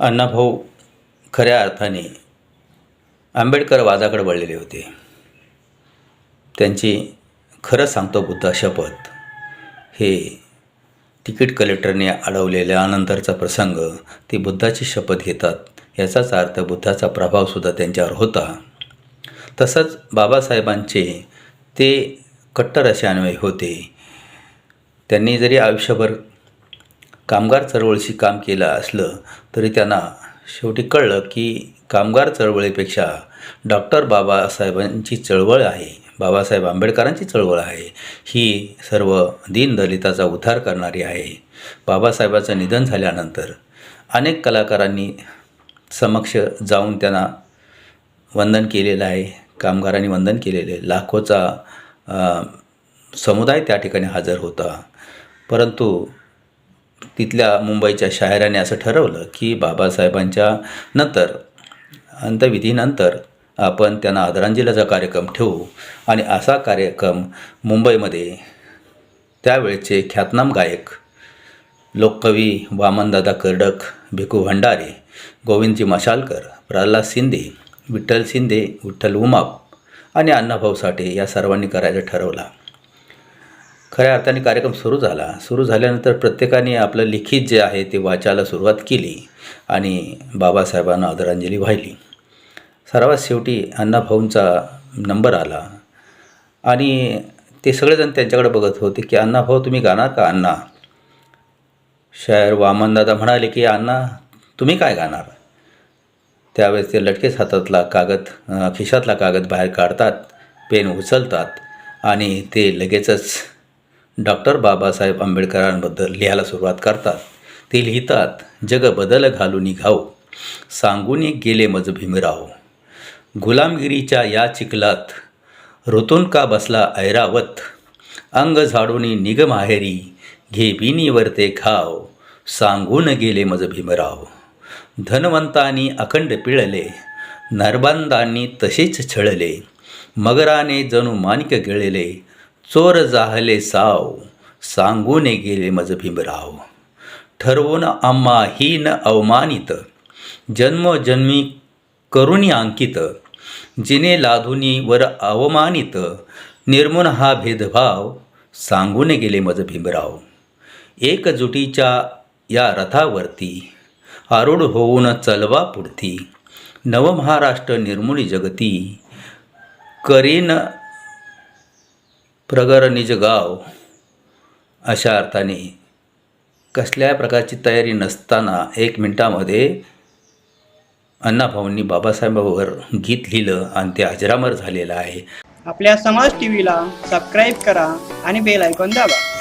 अण्णाभाऊ खऱ्या अर्थाने आंबेडकरवादाकडे वळलेले होते. त्यांची खरं सांगतो बुद्धा शपथ हे तिकीट कलेक्टरने अडवलेल्या अनंतरचा प्रसंग ते बुद्धाची शपथ घेतात याचाच अर्थ बुद्धाचा प्रभावसुद्धा त्यांच्यावर होता. तसंच बाबासाहेबांचे ते कट्टर असे अन्वय होते. त्यांनी जरी आयुष्यभर कामगार चळवळीशी काम केलं असलं तरी त्यांना शेवटी कळलं की कामगार चळवळीपेक्षा डॉक्टर बाबासाहेबांची चळवळ आहे. बाबासाहेब आंबेडकरांची चळवळ आहे. ही सर्व दीनदलिताचा उद्धार करणारी आहे. बाबासाहेबाचं निधन झाल्यानंतर अनेक कलाकारांनी समक्ष जाऊन त्यांना वंदन केलेलं आहे. कामगारांनी वंदन केलेले आहे. लाखोचा समुदाय त्या ठिकाणी हजर होता. परंतु तिथल्या मुंबईच्या शायराने असं ठरवलं की बाबासाहेबांच्या नंतर अंतविधीनंतर आपण त्यांना आदरांजलीचा कार्यक्रम ठेवू. आणि असा कार्यक्रम मुंबईमध्ये त्यावेळचे ख्यातनाम गायक लोककवी वामनदादा कर्डक भिकू भंडारे गोविंदजी मशालकर प्रल्हाद शिंदे विठ्ठल शिंदे विठ्ठल उमाप आणि अण्णाभाऊ साठे या सर्वांनी करायचं ठरवला. खऱ्या अर्थाने कार्यक्रम सुरू झाला. सुरू झाल्यानंतर प्रत्येकाने आपलं लिखित जे आहे ते वाचायला सुरुवात केली आणि बाबासाहेबांना आदरांजली वाहिली. सर्वात शेवटी अण्णाभाऊंचा नंबर आला आणि ते सगळेजण त्यांच्याकडे बघत होते की अण्णाभाऊ तुम्ही गाणार का अण्णा? शायर वामनदादा म्हणाले की अण्णा तुम्ही काय गाणार? त्यावेळेस ते लटकेच हातातला कागद खिशातला कागद बाहेर काढतात पेन उचलतात आणि ते लगेचच डॉक्टर बाबासाहेब आंबेडकरांबद्दल लिहायला सुरुवात करतात. ते लिहितात जग बदल घालून घाऊ सांगून गेले मज भीमराव गुलामगिरीच्या या चिखलात ऋतून का बसला ऐरावत? अंग झाडूनी निग माहेरी घे बिनीवर ते खाव सांगून गेले मज भीमराव धनवंतांनी अखंड पिळले नरबंदांनी तसेच छळले मगराने जणू मानिक गिळले चोर जाहले साव सांगून गेले मज भीमराव. ठरवून आम्हा हीन अवमानित जन्मजन्मी करुणी अंकित जिने लाधुनी वर अवमानित निर्मून हा भेदभाव सांगून गेले मज भीमराव. एकजुटीच्या या रथावरती आरूढ होऊन चलवा पुढती नवमहाराष्ट्र निर्मुनी जगती करीन प्रगर निज गाव अशा अर्थाने कसल्या प्रकारची तयारी नसताना एक मिनटामध्ये अण्णाभाऊंनी बाबासाहेबांवर गीत लिहिलं आणि ते अजरामर झालेलं आहे. आपल्या समाज टीव्हीला सबस्क्राईब करा आणि बेल ऐकून दाबा.